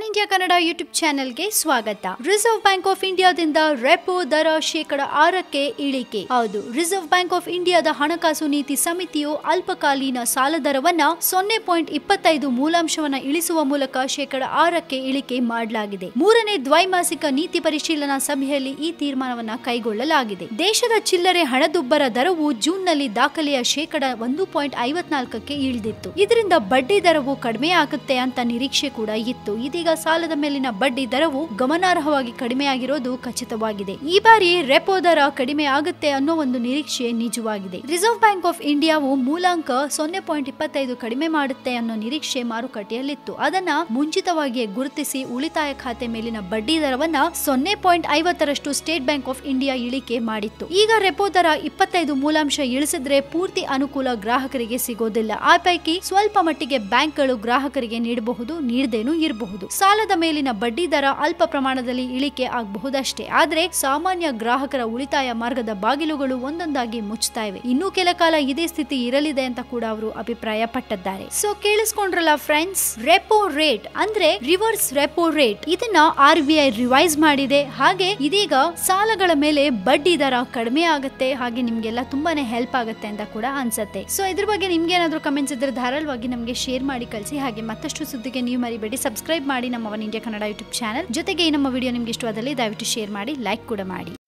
One India Kannada YouTube ಚಾನೆಲ್ಗೆ ಸ್ವಾಗತ. Reserve bank of ಇಂಡಿಯಾದಿಂದ ರೆಪೋ ದರ ಶೇಕಡ ಆರಕ್ಕೆ ಇಳಿಕೆ. ಹೌದು, ರಿಸರ್ವ್ ಬ್ಯಾಂಕ್ ಆಫ್ ಇಂಡಿಯಾದ ಹಣಕಾಸು ನೀತಿ ಸಮಿತಿಯು ಅಲ್ಪಕಾಲೀನ ಸಾಲ ದರವನ್ನ ಸೊನ್ನೆ ಪಾಯಿಂಟ್ ಇಪ್ಪತ್ತೈದು ಮೂಲಾಂಶವನ್ನ ಇಳಿಸುವ ಮೂಲಕ ಶೇಕಡ ಆರಕ್ಕೆ ಇಳಿಕೆ ಮಾಡಲಾಗಿದೆ. ಮೂರನೇ ದ್ವೈಮಾಸಿಕ ನೀತಿ ಪರಿಶೀಲನಾ ಸಭೆಯಲ್ಲಿ ಈ ತೀರ್ಮಾನವನ್ನ ಕೈಗೊಳ್ಳಲಾಗಿದೆ. ದೇಶದ ಚಿಲ್ಲರೆ ಹಣದುಬ್ಬರ ದರವು ಜೂನ್ನಲ್ಲಿ ದಾಖಲೆಯ ಶೇಕಡ ಒಂದು ಪಾಯಿಂಟ್ ಐವತ್ನಾಲ್ಕಕ್ಕೆ ಇಳಿದಿತ್ತು. ಇದರಿಂದ ಬಡ್ಡಿ ದರವು ಕಡಿಮೆ ಆಗುತ್ತೆ ಅಂತ ನಿರೀಕ್ಷೆ ಕೂಡ ಇತ್ತು. ಇದೀಗ ಸಾಲದ ಮೇಲಿನ ಬಡ್ಡಿ ದರವು ಗಮನಾರ್ಹವಾಗಿ ಕಡಿಮೆಯಾಗಿರೋದು ಖಚಿತವಾಗಿದೆ. ಈ ಬಾರಿ ರೆಪೋ ದರ ಕಡಿಮೆ ಆಗುತ್ತೆ ಅನ್ನೋ ಒಂದು ನಿರೀಕ್ಷೆ ನಿಜವಾಗಿದೆ. ರಿಸರ್ವ್ ಬ್ಯಾಂಕ್ ಆಫ್ ಇಂಡಿಯಾವು ಮೂಲಾಂಕ ಸೊನ್ನೆ ಪಾಯಿಂಟ್ ಇಪ್ಪತ್ತೈದು ಕಡಿಮೆ ಮಾಡುತ್ತೆ ಅನ್ನೋ ನಿರೀಕ್ಷೆ ಮಾರುಕಟ್ಟೆಯಲ್ಲಿತ್ತು. ಅದನ್ನ ಮುಂಚಿತವಾಗಿಯೇ ಗುರುತಿಸಿ ಉಳಿತಾಯ ಖಾತೆ ಮೇಲಿನ ಬಡ್ಡಿ ದರವನ್ನ ಸೊನ್ನೆ ಪಾಯಿಂಟ್ ಐವತ್ತರಷ್ಟು ಸ್ಟೇಟ್ ಬ್ಯಾಂಕ್ ಆಫ್ ಇಂಡಿಯಾ ಇಳಿಕೆ ಮಾಡಿತ್ತು. ಈಗ ರೆಪೋ ದರ ಇಪ್ಪತ್ತೈದು ಮೂಲಾಂಶ ಇಳಿಸಿದ್ರೆ ಪೂರ್ತಿ ಅನುಕೂಲ ಗ್ರಾಹಕರಿಗೆ ಸಿಗೋದಿಲ್ಲ. ಆ ಪೈಕಿ ಸ್ವಲ್ಪ ಮಟ್ಟಿಗೆ ಬ್ಯಾಂಕ್ಗಳು ಗ್ರಾಹಕರಿಗೆ ನೀಡಬಹುದು, ನೀಡದೇನೂ ಇರಬಹುದು. ಸಾಲದ ಮೇಲಿನ ಬಡ್ಡಿ ದರ ಅಲ್ಪ ಪ್ರಮಾಣದಲ್ಲಿ ಇಳಿಕೆ ಆಗಬಹುದಷ್ಟೇ. ಆದರೆ ಸಾಮಾನ್ಯ ಗ್ರಾಹಕರ ಉಳಿತಾಯ ಮಾರ್ಗದ ಬಾಗಿಲುಗಳು ಒಂದೊಂದಾಗಿ ಮುಚ್ಚುತ್ತಾ ಇವೆ. ಇನ್ನೂ ಕೆಲ ಕಾಲ ಇದೇ ಸ್ಥಿತಿ ಇರಲಿದೆ ಅಂತ ಕೂಡ ಅವರು ಅಭಿಪ್ರಾಯ ಪಟ್ಟಿದ್ದಾರೆ ಸೊ ಕೇಳಿಸ್ಕೊಂಡ್ರಲ್ಲ ಫ್ರೆಂಡ್ಸ್ ರೆಪೋ ರೇಟ್ ಅಂದ್ರೆ ರಿವರ್ಸ್ ರೆಪೋ ರೇಟ್ ಇದನ್ನ ಆರ್ ಬಿ ಐ ರಿವೈಸ್ ಮಾಡಿದೆ. ಹಾಗೆ ಇದೀಗ ಸಾಲಗಳ ಮೇಲೆ ಬಡ್ಡಿ ದರ ಕಡಿಮೆ ಆಗುತ್ತೆ. ಹಾಗೆ ನಿಮ್ಗೆಲ್ಲ ತುಂಬಾನೇ ಹೆಲ್ಪ್ ಆಗುತ್ತೆ ಅಂತ ಕೂಡ ಅನ್ಸುತ್ತೆ. ಸೊ ಇದ್ರ ಬಗ್ಗೆ ನಿಮ್ಗೆ ಏನಾದ್ರು ಕಮೆಂಟ್ಸ್ ಇದ್ರೆ ಧಾರಾಳವಾಗಿ ನಮಗೆ ಶೇರ್ ಮಾಡಿ ಕಳಿಸಿ. ಹಾಗೆ ಮತ್ತಷ್ಟು ಸುದ್ದಿಗೆ ನೀವು ಮರಿಬೇಡಿ. ಸಬ್ಸ್ಕ್ರೈಬ್ ಮಾಡಿ. ನಮ್ಮ one India Kannada YouTube channel ಜೊತೆಗೆ ನಮ್ಮ ವಿಡಿಯೋ ನಿಮ್ಗೆ ಇಷ್ಟವಾದಲ್ಲಿ ದಯವಿಟ್ಟು ಶೇರ್ ಮಾಡಿ ಲೈಕ್ ಕೂಡ ಮಾಡಿ.